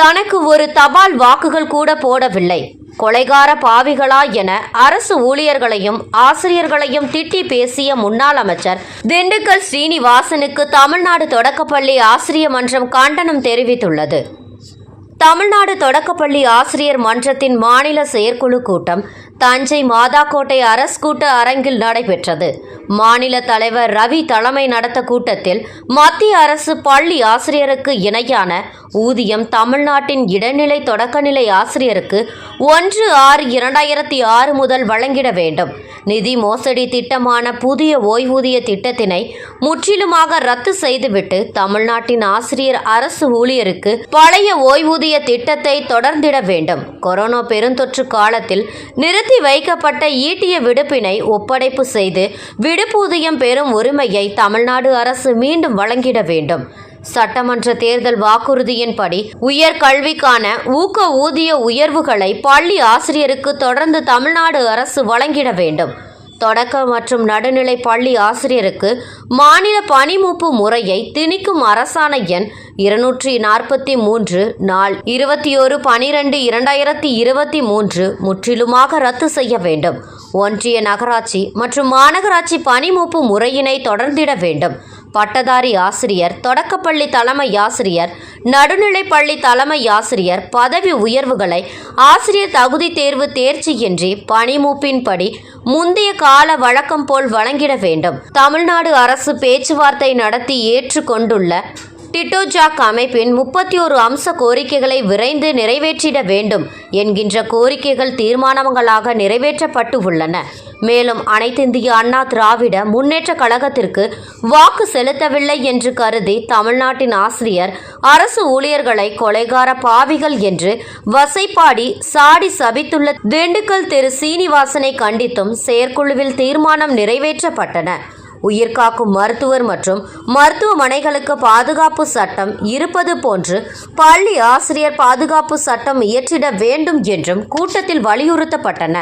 தனக்கு ஒரு தபால் வாக்குகள் கூட போடவில்லை. கொலைகார பாவிகளா என அரசு ஊழியர்களையும் ஆசிரியர்களையும் திட்டி பேசிய முன்னாள் அமைச்சர் திண்டுக்கல் ஸ்ரீனிவாசனுக்கு தமிழ்நாடு தொடக்கப்பள்ளி ஆசிரிய மன்றம் கண்டனம் தெரிவித்துள்ளது. தமிழ்நாடு தொடக்கப்பள்ளி ஆசிரியர் மன்றத்தின் மாநில செயற்குழு கூட்டம் தஞ்சை மாதாக்கோட்டை அரசு கூட்ட அரங்கில் நடைபெற்றது. மாநில தலைவர் ரவி தலைமை நடத்த கூட்டத்தில் மத்திய அரசு பள்ளி ஆசிரியருக்கு இணையான ஊதியம் தமிழ்நாட்டின் இடைநிலை தொடக்கநிலை ஆசிரியருக்கு ஒன்று ஆறு இரண்டாயிரத்தி ஆறு முதல் வழங்கிட வேண்டும். நிதி மோசடி திட்டமான புதிய ஓய்வூதிய திட்டத்தினை முற்றிலுமாக ரத்து செய்துவிட்டு தமிழ்நாட்டின் ஆசிரியர் அரசு ஊழியருக்கு பழைய ஓய்வூதிய திட்டத்தை தொடர்ந்திட வேண்டும். கொரோனா பெருந்தொற்று காலத்தில் நிறுத்தி வைக்கப்பட்ட ஈட்டிய விடுப்பினை ஒப்படைப்பு செய்து விடுப்பூதியம் பெறும் உரிமையை தமிழ்நாடு அரசு மீண்டும் வழங்கிட வேண்டும். சட்டமன்ற தேர்தல் வாக்குறுதியின்படி உயர் கல்விக்கான ஊக்க ஊதிய உயர்வுகளை பள்ளி ஆசிரியருக்கு தொடர்ந்து தமிழ்நாடு அரசு வழங்கிட வேண்டும். தொடக்க மற்றும் நடுநிலை பள்ளி ஆசிரியருக்கு மாநில பணிமூப்பு முறையை திணிக்கும் அரசாணை எண் இருநூற்றி நாற்பத்தி மூன்று நாள் இருபத்தி ஒரு பனிரெண்டு இரண்டாயிரத்தி இருபத்தி மூன்று முற்றிலுமாக ரத்து செய்ய வேண்டும். ஒன்றிய நகராட்சி மற்றும் மாநகராட்சி பணிமூப்பு முறையினை தொடர்ந்திட வேண்டும். பட்டதாரி ஆசிரியர் தொடக்கப்பள்ளி தலைமை ஆசிரியர் நடுநிலைப்பள்ளி தலைமை ஆசிரியர் பதவி உயர்வுகளை ஆசிரியர் தகுதி தேர்வு தேர்ச்சியின்றி பணிமூப்பின்படி முந்தைய கால வழக்கம் போல் வழங்கிட வேண்டும். தமிழ்நாடு அரசு பேச்சுவார்த்தை நடத்தி ஏற்றுக்கொண்டுள்ள டிட்டோஜாக் அமைப்பின் முப்பத்தி ஒரு அம்ச கோரிக்கைகளை விரைந்து நிறைவேற்றிட வேண்டும் என்கின்ற கோரிக்கைகள் தீர்மானங்களாக நிறைவேற்றப்பட்டு உள்ளன. மேலும் அனைத்திந்திய அண்ணா திராவிட முன்னேற்ற கழகத்திற்கு வாக்கு செலுத்தவில்லை என்று கருதி தமிழ்நாட்டின் ஆசிரியர் அரசு ஊழியர்களை கொலைகார பாவிகள் என்று வசைப்பாடி சாடி சபித்துள்ள திண்டுக்கல் திரு சீனிவாசனை கண்டித்தும் செயற்குழுவில் தீர்மானம் நிறைவேற்றப்பட்டன. உயிர்காக்கும் மருத்துவர் மற்றும் மருத்துவமனைகளுக்கு பாதுகாப்பு சட்டம் இருப்பது போன்று பள்ளி ஆசிரியர் பாதுகாப்பு சட்டம் இயற்றிட வேண்டும் என்றும் கூட்டத்தில் வலியுறுத்தப்பட்டன.